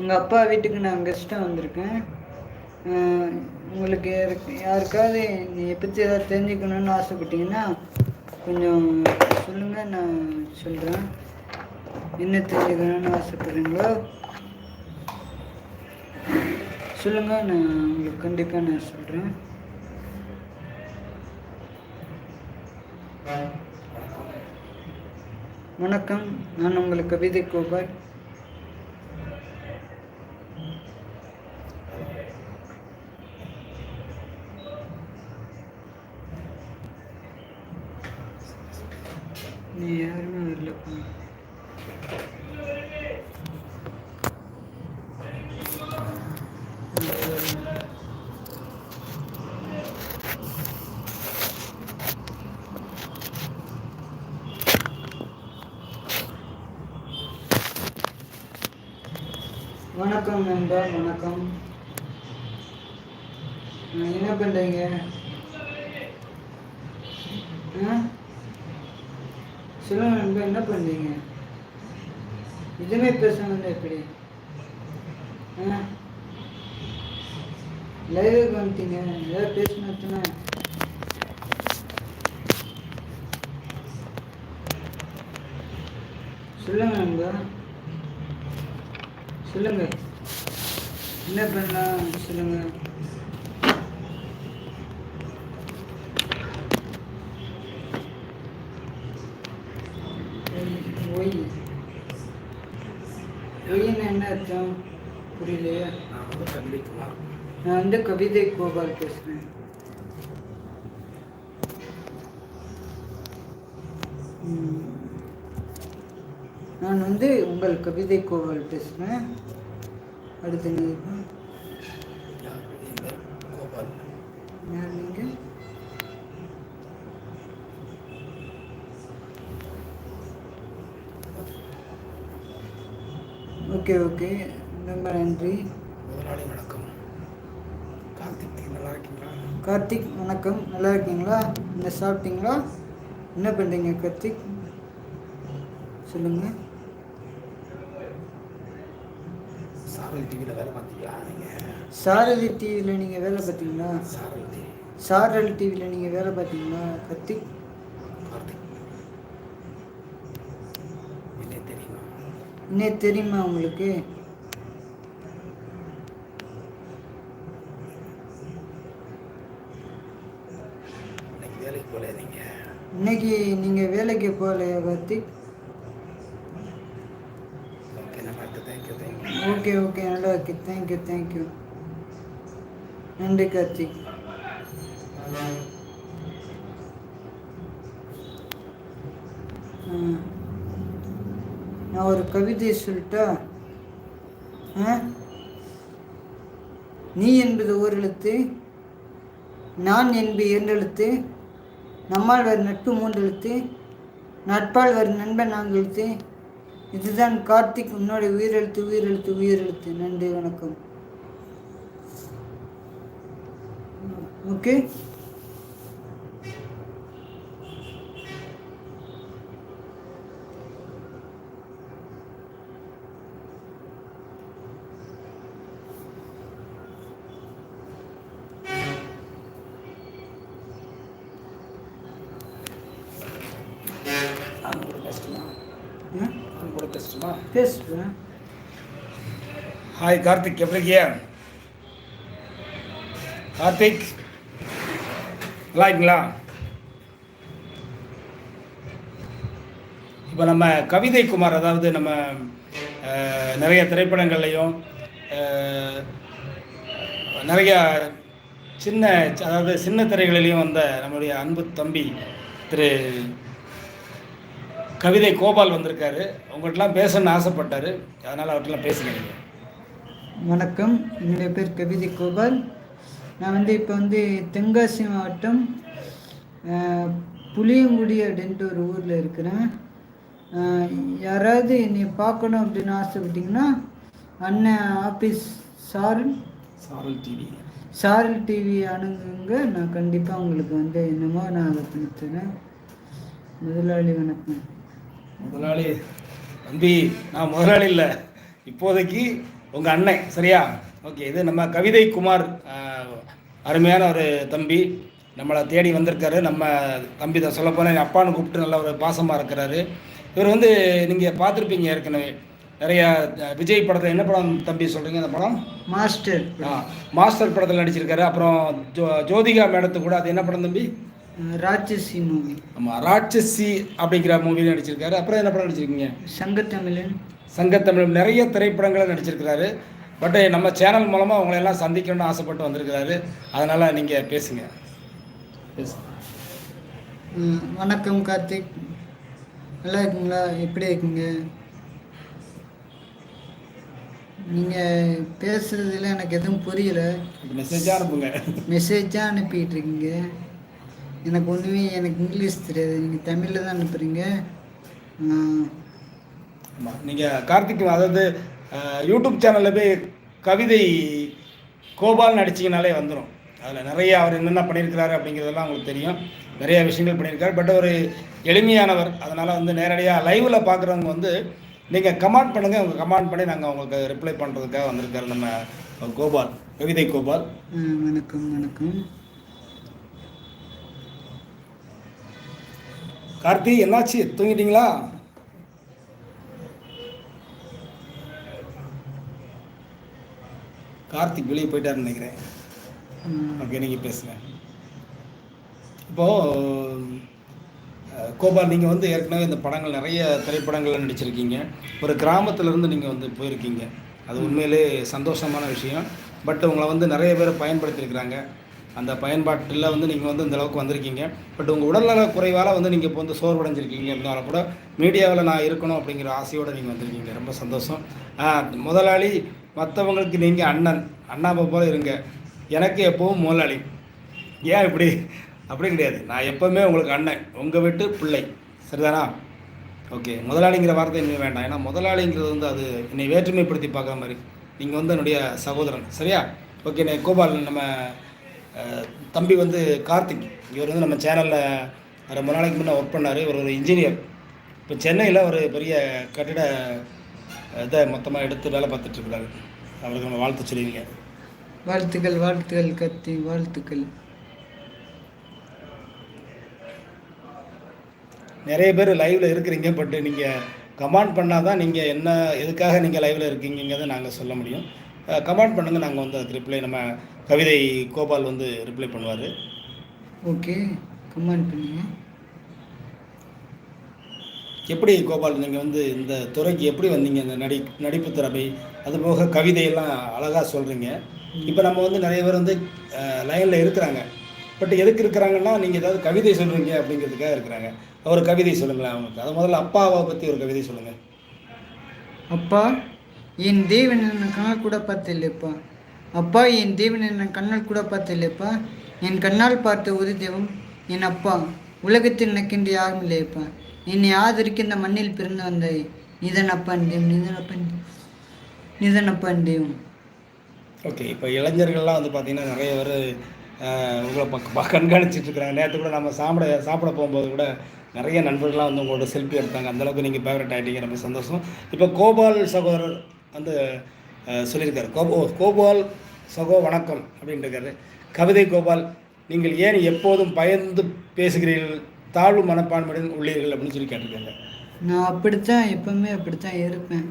எங்கள் அப்பா வீட்டுக்கு நான் கெஸ்ட்டாக வந்திருக்கேன். உங்களுக்கு யாருக்காவது என்னை பற்றி ஏதாவது தெரிஞ்சுக்கணும்னு ஆசைப்பட்டீங்கன்னா கொஞ்சம் சொல்லுங்கள் நான் சொல்கிறேன் என்ன தெரிஞ்சுக்கணும்னு ஆசைப்படுறீங்களோ? சொல்லுங்கள் நான் உங்களுக்கு கண்டிப்பாக நான் சொல்கிறேன் வணக்கம். நான் உங்களுக்கு கவிதை கோபால். யாருமே வரல. வணக்கம் நண்பா வணக்கம். என்ன பண்ணுறீங்க ஆ? சொல்லுங்க நண்பா என்ன பண்ணுறீங்க இதுவுமே பேசணும் எப்படி ஆ? லைவுக்கு வந்துட்டீங்க. ஏதாவது பேசணும் சொல்லுங்க நண்பா சொல்லுங்க. என்ன பண்ணலாம்? சொல்லுங்க. ஒய் ஒய்ன்னு என்ன அர்த்தம்? புரியலையா. நான் வந்து கவிதைக்குமார் நான் வந்து கவிதை கோபால் பேசுகிறேன் நான் வந்து உங்கள் கவிதை கோபால் பேசுகிறேன் அடுத்து நீங்கள் யார் என் பேர் கோபால் யார் நீங்கள் ஓகே ஓகே. ரொம்ப நன்றி. முதலாளி வணக்கம். கார்த்திக் நல்லா இருக்கீங்களா? கார்த்திக் வணக்கம். நல்லா இருக்கீங்களா? என்ன சாப்பிட்டீங்களா? என்ன பண்ணுறீங்க கார்த்திக்? சொல்லுங்கள் சாரல் டிவியில் வேலை பார்த்தீங்களா நீங்கள் சாரதி டிவியில் நீங்கள் வேலை பார்த்தீங்களா? டிவி சாரல் டிவியில் நீங்கள் வேலை பார்த்தீங்களா கார்த்திக் என்ன தெரியுமா இன்னே தெரியுமா உங்களுக்கு? இன்னைக்கு வேலைக்கு போல இன்னைக்கு நீங்கள் வேலைக்கு போகலையா கார்த்திக் ஓகே நல்லா ஓகே ஓகே நல்லா இருக்கு தேங்க்யூ தேங்க்யூ நன்றி கார்த்திக் ஆ. நான் ஒரு கவிதை சொல்லிட்டா ஆ? நீ என்பது ஓர் எழுத்து நான் என்பது இரண்டு எழுத்து நம்மால் வரும் நட்பு மூன்று எழுத்து நட்பால் வரும் நண்பன் நான்கு எழுத்து. இதுதான் கார்த்திக் உன்னோட உயிரெழுத்து உயிரெழுத்து உயிரெழுத்து நன்றி வணக்கம். ஓகே நான் கூட பேசட்டுமா ம் நான் கூட பேசட்டுமா பேசுகிறேன் ஹாய் கார்த்திக் எப்படி இருக்கியா? கார்த்திக் நல்லா இருக்கீங்களா? இப்போ நம்ம கவிதை குமார் அதாவது நம்ம நிறைய திரைப்படங்கள்லையும் நிறைய சின்ன அதாவது சின்ன திரைகளிலையும் வந்த நம்மளுடைய அன்பு தம்பி திரு கவிதை கோபால் வந்திருக்காரு. உங்கள்கிட்டலாம் பேசணும்னு ஆசைப்பட்டாரு. அதனால் அவர்கிட்டலாம் பேசுகிறீங்க வணக்கம். என்னுடைய பேர் கவிதை கோபால். நான் வந்து இப்போ வந்து தென்காசி மாவட்டம் புளியங்குடி அப்படின்ட்டு ஒரு ஊரில் இருக்கிறேன். யாராவது என்னை பார்க்கணும் அப்படின்னு ஆசைப்பட்டீங்கன்னா அண்ணன் ஆஃபீஸ் சாரல். சாரல் டிவி சாரல் டிவி அணுகுங்க. நான் கண்டிப்பாக உங்களுக்கு வந்து என்னமோ நான் அதை பண்ணி தரேன் முதலாளி வணக்கம். முதலாளி தம்பி நான் முதலாளி இல்லை. இப்போதைக்கு உங்கள் அண்ணன் சரியா? ஓகே இது நம்ம கவிதை குமார் அருமையான ஒரு தம்பி. நம்மளை தேடி வந்திருக்காரு. நம்ம தம்பி தான் சொல்லப்போனால் அப்பான்னு கூப்பிட்டு நல்ல ஒரு பாசமாக இருக்கிறாரு. இவர் வந்து நீங்கள் பார்த்துருப்பீங்க ஏற்கனவே. நிறைய விஜய் படத்தில் என்ன படம் தம்பி சொல்கிறீங்க அந்த படம்? மாஸ்டர். ஆ மாஸ்டர் படத்தில் நடிச்சிருக்காரு. அப்புறம் ஜோ ஜோதிகா மேடத்து கூட அது என்ன படம் தம்பி? ராட்சசி மூவி ஆமாம் ராட்சசி அப்படிங்கிற மூவியில் நடிச்சிருக்காரு. அப்புறம் என்ன படம் நடிச்சிருக்கீங்க? சங்கத்தமிழன். சங்கத்தமிழ் நிறைய திரைப்படங்களை நடிச்சிருக்கிறாரு. பட் நம்ம சேனல் மூலமாக உங்களை எல்லாம் சந்திக்கணும்னு ஆசைப்பட்டு வந்திருக்கிறாரு. அதனால் நீங்கள் பேசுங்க. வணக்கம் கார்த்திக். நல்லா இருக்கீங்களா? எப்படி இருக்கீங்க? நீங்கள் பேசுகிறதுல எனக்கு எதுவும் புரியல. மெசேஜாக அனுப்புங்க. மெசேஜாக அனுப்பிட்டு இருக்கீங்க. எனக்கு ஒன்றுமே எனக்கு இங்கிலீஷ் தெரியாது. நீங்கள் தமிழில் தான் அனுப்புகிறீங்க நீங்கள் கார்த்திக் அதாவது யூடியூப் சேனலில் போய் கவிதை கோபால் நடிச்சிங்கனாலே வந்துடும் அதில் நிறைய அவர் என்னென்ன பண்ணியிருக்கிறாரு அப்படிங்கிறதெல்லாம் உங்களுக்கு தெரியும். நிறைய விஷயங்கள் பண்ணியிருக்காரு. பட் ஒரு எளிமையானவர். அதனால் வந்து நேரடியாக லைவில் பார்க்குறவங்க வந்து நீங்கள் கமெண்ட் பண்ணுங்கள் உங்கள் கமெண்ட் பண்ணி நாங்கள் உங்களுக்கு ரிப்ளை பண்ணுறதுக்காக வந்திருக்காரு நம்ம கோபால் கவிதை கோபால். வணக்கம் வணக்கம். கார்த்தி என்னாச்சு? தூங்கிட்டீங்களா? கார்த்திக் வெளியே போயிட்டாருன்னு நினைக்கிறேன். ஓகே நீங்கள் பேசுங்க. இப்போது கோபால் நீங்கள் வந்து ஏற்கனவே இந்த படங்கள் நிறைய திரைப்படங்கள்ல நடிச்சிருக்கீங்க. ஒரு கிராமத்துலேருந்து நீங்கள் வந்து போயிருக்கீங்க. அது உண்மையிலே சந்தோஷமான விஷயம். பட் உங்களை வந்து நிறைய பேர் பயன்படுத்தியிருக்கிறாங்க. அந்த பயன்பாட்டில் வந்து நீங்கள் வந்து இந்த அளவுக்கு வந்திருக்கீங்க. பட் உங்கள் உடல்நல குறைவால் வந்து நீங்கள் இப்போ வந்து சோர்வடைஞ்சிருக்கீங்க இருந்தாலும் கூட மீடியாவில் நான் இருக்கணும் அப்படிங்கிற ஆசையோடு நீங்கள் வந்திருக்கீங்க. ரொம்ப சந்தோஷம். முதலாளி மற்றவங்களுக்கு நீங்கள் அண்ணன். அண்ணாவை போல இருங்க. எனக்கு எப்போவும் முதலாளி. ஏன் இப்படி? அப்படி கிடையாது. நான் எப்போவுமே உங்களுக்கு அண்ணன். உங்கள் வீட்டு பிள்ளை. சரிதானா? ஓகே. முதலாளிங்கிற வார்த்தை இனிமேல் வேண்டாம். ஏன்னா முதலாளிங்கிறது வந்து அது என்னை வேற்றுமைப்படுத்தி பார்க்குற மாதிரி. நீங்கள் வந்து என்னுடைய சகோதரன். சரியா? ஓகே நான் கோபால் நம்ம தம்பி வந்து கார்த்திக். இவர் வந்து நம்ம சேனலில் ரொம்ப நாளைக்கு முன்னே ஒர்க் பண்ணார். இவர் ஒரு இன்ஜினியர் இப்போ சென்னையில் ஒரு பெரிய கட்டிட இதை மொத்தமாக எடுத்து வேலை பார்த்துட்ருக்குறாரு அவருக்கு நம்ம வாழ்த்து சொல்லுவீங்க. வாழ்த்துக்கள் வாழ்த்துக்கள் கத்தி வாழ்த்துக்கள். நிறைய பேர் லைவில் இருக்கிறீங்க பட் நீங்கள் கமெண்ட் பண்ணால் தான் நீங்கள் என்ன எதுக்காக நீங்கள் லைவில் இருக்கீங்கிறத நாங்கள் சொல்ல முடியும். கமெண்ட் பண்ணுங்கள் நாங்கள் வந்து அதுக்கு ரிப்ளை நம்ம கவிதை கோபால் வந்து ரிப்ளை பண்ணுவார். ஓகே கமெண்ட் பண்ணுங்க. எப்படி கோபால் நீங்கள் வந்து இந்த துறைக்கு எப்படி வந்தீங்க இந்த நடி நடிப்பு திறமை அதுபோக கவிதையெல்லாம் அழகாக சொல்கிறீங்க இப்போ நம்ம வந்து நிறைய பேர் வந்து லைனில் இருக்கிறாங்க. பட் எதுக்கு இருக்கிறாங்கன்னா நீங்கள் ஏதாவது கவிதை சொல்கிறீங்க அப்படிங்கிறதுக்காக இருக்கிறாங்க. ஒரு கவிதை சொல்லுங்களேன் அவங்களுக்கு. அது முதல்ல அப்பாவை பற்றி ஒரு கவிதை சொல்லுங்கள் அப்பா என் தேவன் கண்ணால் கூட பார்த்தில்லைப்பா அப்பா என் தேவன் என் கண்ணால் கூட பார்த்தில்லைப்பா என் கண்ணால் பார்த்த ஒரு தெய்வம் என் அப்பா. உலகத்தில் நிற்கின்ற யாரும் இல்லையப்பா. என்னை ஆதரிக்க இந்த மண்ணில் பிறந்து வந்த நிதன் அப்பான் தெய்வம் நிதன் அப்பன் நிதன் அப்பான் தெய்வம் ஓகே இப்போ இளைஞர்கள்லாம் வந்து பார்த்தீங்கன்னா நிறைய பேர் உங்களை பக்க கண்காணிச்சிட்டு இருக்கிறாங்க. நேற்று கூட நம்ம சாப்பிட சாப்பிட போகும்போது கூட நிறைய நண்பர்கள்லாம் வந்து உங்களோட செல்ஃபி எடுத்தாங்க. அந்தளவுக்கு நீங்கள் ஃபேவரட் ஆகிட்டீங்க ரொம்ப சந்தோஷம். இப்போ கோபால் சகோதரர் வந்து சொல்லியிருக்காரு. கோபோ கோபால் சகோ வணக்கம் அப்படின்ட்டு இருக்காரு கவிதை கோபால் நீங்கள் ஏன் எப்போதும் பயந்து பேசுகிறீர்கள்? தாழ்வு மனப்பான்மையுடன் உள்ளீர்கள் அப்படின்னு சொல்லி கேட்டிருக்காங்க. நான் அப்படித்தான் எப்பவுமே அப்படித்தான் இருப்பேன்.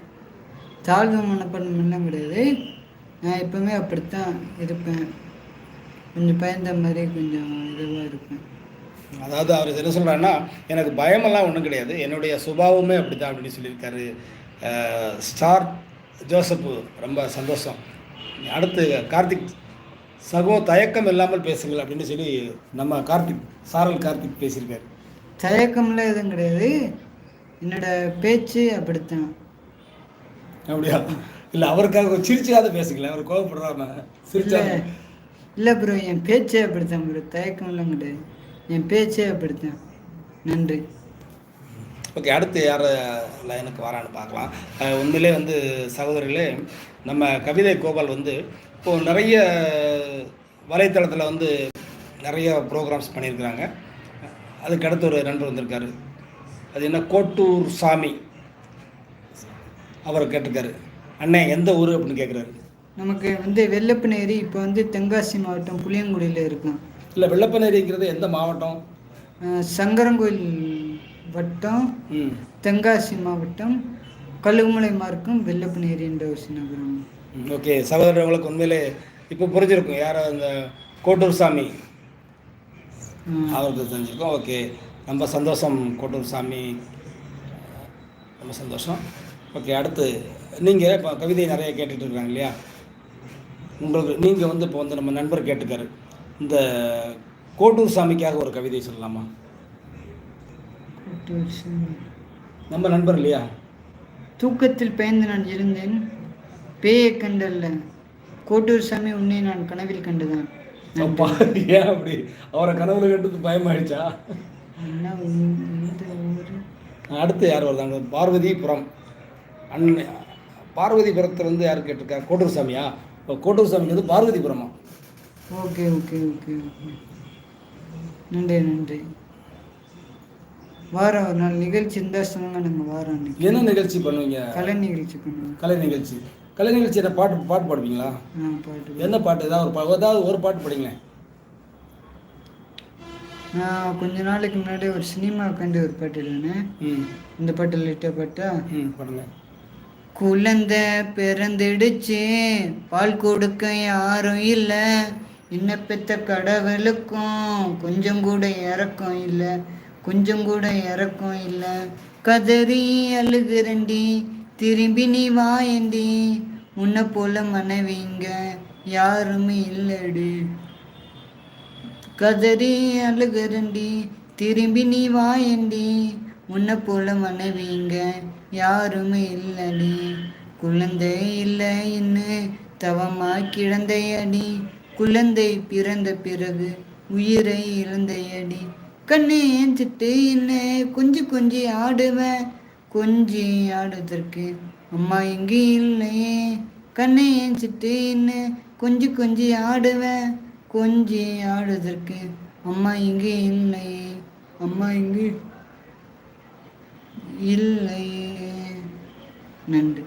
தாழ்வு மனப்பான்மைலாம் கிடையாது. நான் எப்பவுமே அப்படித்தான் இருப்பேன். கொஞ்சம் பயந்த மாதிரி கொஞ்சம் இதுவாக இருப்பேன். அதாவது அவர் என்ன சொல்கிறாருன்னா எனக்கு பயமெல்லாம் ஒன்றும் கிடையாது. என்னுடைய சுபாவமே அப்படி தான் அப்படின்னு சொல்லியிருக்காரு. ஸ்டார் ஜோசப்பு ரொம்ப சந்தோஷம். அடுத்து கார்த்திக் சகோ தயக்கம் இல்லாமல் பேசுங்கள் அப்படின்னு சொல்லி நம்ம கார்த்திக் சாரல் கார்த்திக் பேசியிருக்காரு. தயக்கம்லாம் எதுவும் கிடையாது. என்னோட பேச்சு அப்படித்தான். அப்படியா? இல்லை அவருக்காக சிரிச்சாவது பேசுங்களேன். அவர் கோவப்படுறாம இல்லை சிரிச்சாது இல்லை ப்ரோ என் பேச்சே அப்படித்தான் ப்ரோ தயக்கம்லாம் கிடையாது. என் பேச்சே அப்படித்தான். நன்றி. ஓகே அடுத்து யார் லைனுக்கு வரான்னு பார்க்கலாம். உண்மையிலே வந்து சகோதரிகளே நம்ம கவிதை கோபால் வந்து இப்போது நிறைய வலைத்தளத்தில் வந்து நிறைய ப்ரோக்ராம்ஸ் பண்ணியிருக்கிறாங்க. அதுக்கு அடுத்து ஒரு நண்பர் வந்திருக்காரு. அது என்ன? கோட்டூர் சாமி. அவர் கேட்டிருக்காரு. அண்ணே எந்த ஊர் அப்படின்னு கேட்குறாரு நமக்கு வந்து வெள்ளப்பநேரி இப்போ வந்து தென்காசி மாவட்டம் புளியங்குடியில் இருக்கும். இல்லை வெள்ளப்பநேரிங்கிறது எந்த மாவட்டம்? சங்கரங்கோயில் வட்டம் தென்காசி மாவட்டம் கழுகுமலை மார்க்கம் வெள்ளப்பநேரி என்ற ஒரு சின்ன கிராமம் ம், ஓகே. சகோதரர்களுக்கு உண்மையிலே இப்போ புரிஞ்சிருக்கும். யார் அந்த கோட்டூர் சாமி அவருக்கு தெரிஞ்சிருக்கும். ஓகே. ரொம்ப சந்தோஷம் கோட்டூர் சாமி ரொம்ப சந்தோஷம். ஓகே அடுத்து நீங்கள் இப்போ கவிதை நிறைய கேட்டுட்டு இருக்காங்க இல்லையா? உங்களுக்கு நீங்கள் வந்து இப்போ வந்து நம்ம நண்பர் கேட்டுக்காரு. இந்த கோட்டூர் சாமிக்காக ஒரு கவிதை சொல்லலாமா. நம்ம நண்பர் இல்லையா? தூக்கத்தில் பயந்து நான் இருந்தேன். பேயை கண்டல்ல. கோட்டூர் சாமி உன்னை நான் கனவில் கண்டுதான். ஏன் அப்படி? அவரை கனவுல கண்டது பயமாயிடுச்சா? அடுத்து யார் வருதாங்க? பார்வதிபுரம். அண்ணன் பார்வதிபுரத்தில் வந்து யார் கேட்டிருக்கா கோட்டூர் சாமியா? கோட்டூர் சாமி வந்து பார்வதிபுரமா? Okay okay okay. நன்றி நன்றி. வாரம் ஒரு நாள் நிகழ்ச்சி இருந்தால் சொல்லுங்க நாங்கள் வாரம் அன்னைக்கு. என்ன நிகழ்ச்சி பண்ணுவீங்க? கலை நிகழ்ச்சி பண்ணுவோம். கலை நிகழ்ச்சி. கலை நிகழ்ச்சியில் பாட்டு பாட்டு பாடுவீங்களா? ஆ பாட்டு என்ன பாட்டு? ஏதாவது ஒரு பா ஏதாவது ஒரு பாட்டு படிங்களேன். நான் கொஞ்ச நாளைக்கு முன்னாடி ஒரு சினிமா கண்டு ஒரு பாட்டு எழுதினேன். இந்த பாட்டு லிட்ட பாட்டா? ம் பாடுங்க. குழந்தை பிறந்துடுச்சு பால் கொடுக்க யாரும் இல்லை. இன்ன பெத்த கடவுளுக்கும் கொஞ்சம் கூட இறக்கம் இல்லை. கொஞ்சம் கூட இறக்கம் இல்லை. கதறி அழுகுறண்டி திரும்பி நீ வாயண்டி உன்னை போல மனைவிங்க யாருமே இல்லடி. கதறி அழுகுறண்டி திரும்பி நீ வாயண்டி உன்னை போல மனைவிங்க யாருமே இல்லடி. குழந்தை இல்லை இன்னு. தவமா கிழந்தையடி குழந்தை பிறந்த பிறகு உயிரை இழந்தையடி. கண்ணே சிட்டு இல்லை கொஞ்சி கொஞ்சி ஆடுவேன் கொஞ்சி ஆடுவதற்கு அம்மா எங்கே இல்லையே கண்ணை சிட்டு என்ன கொஞ்சி கொஞ்சி ஆடுவேன் கொஞ்சி ஆடுவதற்கு அம்மா இங்கே இல்லையே அம்மா இங்கே இல்லையே நன்றி.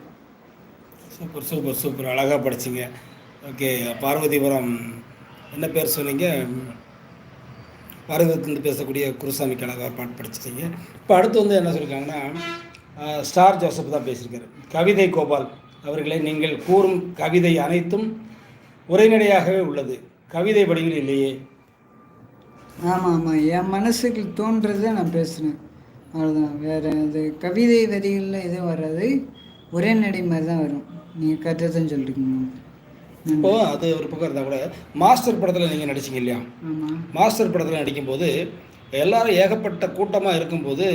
Super super super. அழகாக படிச்சிங்க. ஓகே பார்வதிபுரம் என்ன பேர் சொன்னீங்க? பார்வதிபுரத்துலேருந்து பேசக்கூடிய குருசாமிக்கு அழகாக பாட்டு படிச்சிருக்கீங்க. இப்போ அடுத்து வந்து என்ன சொல்லியிருக்காங்கன்னா ஸ்டார் ஜோசப் தான் பேசியிருக்காரு. கவிதை கோபால் அவர்களை நீங்கள் கூறும் கவிதை அனைத்தும் உரைநடையாகவே உள்ளது. கவிதை வடிவில் இல்லையே. ஆமாம் ஆமாம் என் மனசுக்கு தோன்றதை நான் பேசுகிறேன் அவ்வளோதான் வேறு அது கவிதை வரிகளில் எதுவும் வராது. ஒரே நடை மாதிரி தான் வரும். நீங்கள் கற்றுதான் சொல்லிருக்கீங்க இப்போ அது ஒரு பக்கம் இருந்தால் கூட மாஸ்டர் படத்தில் நீங்கள் நடிச்சீங்க இல்லையா? மாஸ்டர் படத்தில் நடிக்கும்போது எல்லாரும் ஏகப்பட்ட கூட்டமாக இருக்கும்போது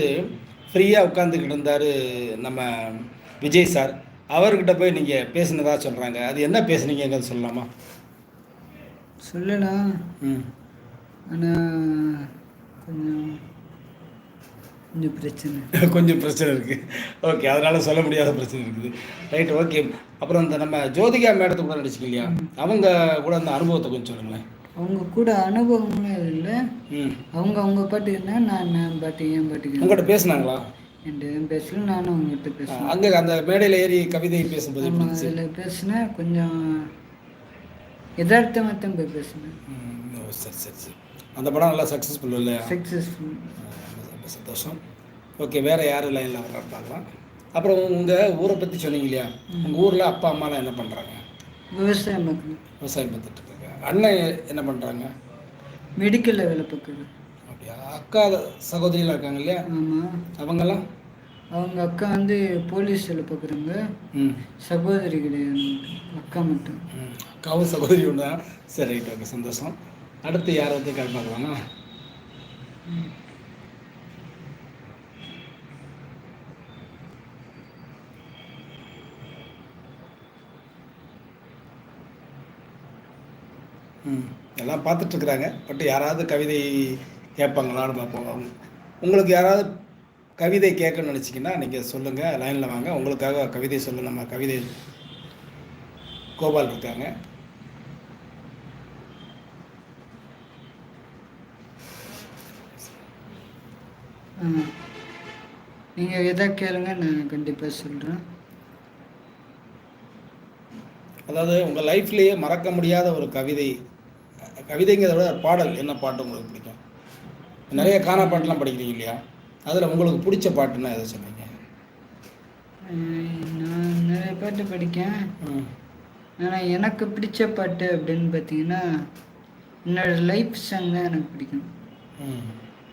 ஃப்ரீயாக உட்காந்துக்கிட்டு இருந்தார் நம்ம விஜய் சார். அவர்கிட்ட போய் நீங்கள் பேசினதா சொல்கிறாங்க அது என்ன பேசுனீங்கன்னு சொல்லலாமா? சொல்லலாம் ம். ஆனால் கொஞ்சம் கொஞ்சம் பிரச்சனை கொஞ்சம் பிரச்சனை இருக்குது ஓகே அதனால் சொல்ல முடியாத பிரச்சனை இருக்குது. ரைட் ஓகே அப்புறம் இந்த நம்ம ஜோதிகா மேடத்தை கூட நடிச்சிங்க இல்லையா அவங்க கூட அந்த அனுபவத்தை கொஞ்சம் சொல்லுங்களேன். அவங்க கூட அனுபவம்லாம் இல்லை. ம். அவங்க அவங்க பாட்டுக்குன்னா நான் நான் பாட்டு என் பாட்டுக்கு உங்கள்கிட்ட பேசுனாங்களா? என்கிட்ட பேசல நானும் அவங்ககிட்ட பேசுவேன் அங்கே அந்த மேடையில் ஏறி கவிதை பேசும்போது? அதில் பேசினேன். கொஞ்சம் யதார்த்தமாக தான் போய் பேசினேன். சரி சரி சரி. அந்த படம் நல்லா சக்ஸஸ்ஃபுல் இல்லையா? சக்ஸஸ்ஃபுல் சந்தோஷம். ஓகே வேறு யார் லைனில் வர பார்க்கலாம். அப்புறம் உங்கள் ஊரை பற்றி சொன்னீங்க இல்லையா? உங்கள் ஊரில் அப்பா அம்மாலாம் என்ன பண்ணுறாங்க விவசாயம் விவசாயம் பார்த்துட்டு இருக்காங்க. அண்ணன் என்ன பண்ணுறாங்க மெடிக்கலில் வேலை பார்க்குறது அப்படியா? அக்கா சகோதரிலாம் இருக்காங்க இல்லையா? ஆமாம் அவங்கெல்லாம்? அவங்க அக்கா வந்து போலீஸ் வேலை பார்க்குறாங்க. ம். சகோதரி கிடையாது. அக்கா மட்டும். ம். அக்காவும் சகோதரி ஒன்று சரி ரைட் ஓகே சந்தோஷம். அடுத்து யாரை வந்து பார்க்கலாமா? எல்லாம் பார்த்துட்ருக்குறாங்க. பட் யாராவது கவிதை கேட்பாங்களான்னு பார்ப்போம். அவங்க உங்களுக்கு யாராவது கவிதை கேட்கணும்னு நினச்சிங்கன்னா நீங்கள் சொல்லுங்கள் லைனில் வாங்க. உங்களுக்காக கவிதை சொல்ல நம்ம கவிதை கோபால் இருக்காங்க. நீங்கள் எதை கேளுங்க நான் கண்டிப்பாக சொல்கிறேன் அதாவது உங்கள் லைஃப்லேயே மறக்க முடியாத ஒரு கவிதை கவிதைங்கிறத விட பாடல். என்ன பாட்டு உங்களுக்கு பிடிக்கும்? நிறைய கானா பாட்டுலாம் படிக்கிறீங்க இல்லையா? அதில் உங்களுக்கு பிடிச்ச பாட்டுன்னா எதை சொன்னீங்க நான் நிறைய பாட்டு படிக்கேன். ஆனால் எனக்கு பிடிச்ச பாட்டு அப்படின்னு பார்த்தீங்கன்னா என்னோட லைஃப் சாங் தான் எனக்கு பிடிக்கும்.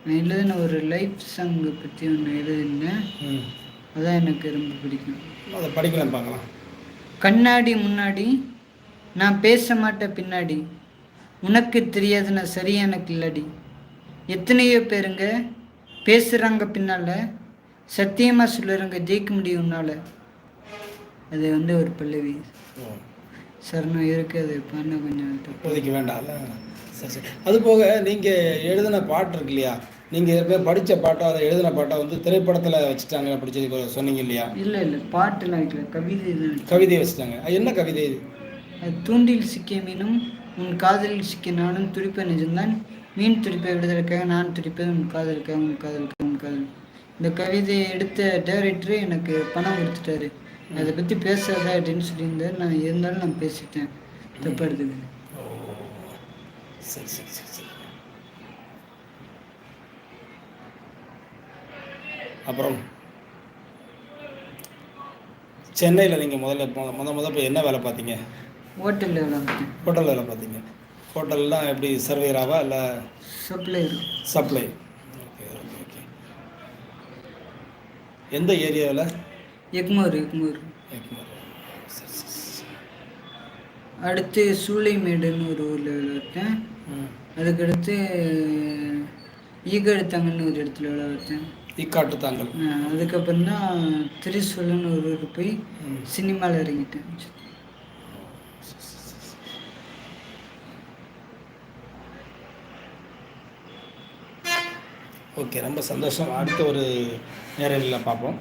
நான் எழுதின ஒரு லைஃப் சாங்கை பற்றி ஒன்று எழுதினேன் அதான் எனக்கு ரொம்ப பிடிக்கும். அதை படிக்கலாம் பார்க்கலாம். கண்ணாடி முன்னாடி நான் பேச மாட்டேன் பின்னாடி. உனக்கு தெரியாது நான் சரி எனக்கு இல்லடி. எத்தனையோ பேருங்க பேசுகிறாங்க பின்னால் சத்தியமாக சொல்லுறாங்க ஜெயிக்க முடியும் உன்னால். அது வந்து ஒரு பல்லவி. சரணம் இருக்குது அது பண்ண கொஞ்சம். இப்போதைக்கு வேண்டாம்ல சரி சரி. அது போக நீங்கள் எழுதின பாட்டு இருக்கு இல்லையா? நீங்கள் ஏற்கனவே படித்த பாட்டோ அதை எழுதின பாட்டோ வந்து திரைப்படத்தில் வச்சுட்டாங்க படிச்சது சொன்னீங்க இல்லையா? இல்லை இல்லை. பாட்டுலாம் வைக்கல. கவிதை கவிதையை வச்சுட்டாங்க. அது என்ன கவிதை இது? அது தூண்டில் சிக்கிய மீனும் உன் காதலில் சிக்கி நானும் துடிப்ப நிஜம்தான். மீன் துடிப்பை விடுதலுக்காக நான் துடிப்பது உன் காதலுக்காக உன் காதலுக்காக உன் காதல் இந்த கவிதையை எடுத்த டைரக்டரு எனக்கு பணம் கொடுத்துட்டாரு. அதை பற்றி பேசாத அப்படின்னு சொல்லியிருந்தார். நான் இருந்தாலும் நான் பேசிட்டேன். தப்பா எடுத்துக்க சரி சரி சரி சரி. அப்புறம் சென்னையில் நீங்கள் முதல்ல முத முத போய் என்ன வேலை பார்த்தீங்க? ஹோட்டலில் விளாண்டேன் ஹோட்டல் வேலை பார்த்தீங்க ஹோட்டல்லாம் எப்படி சர்வேராவா இல்லை சப்ளை ஓகே ஓகே ஓகே எந்த ஏரியாவில் எக்மோர் எக்மோர். சரி அடுத்து சூளைமேடுன்னு ஒரு ஊரில் விளையாட்டேன் ம். அதுக்கடுத்து ஈகழுத்தாங்கன்னு ஒரு இடத்துல இக்காட்டு தாங்கல். அதுக்கப்புறம் தான் திரிசூலன்னு ஒரு ஊருக்கு போய் சினிமாவில் இறங்கிட்டேன். ஓகே ரொம்ப சந்தோஷம். அடுத்த ஒரு நேரலில் பார்ப்போம்.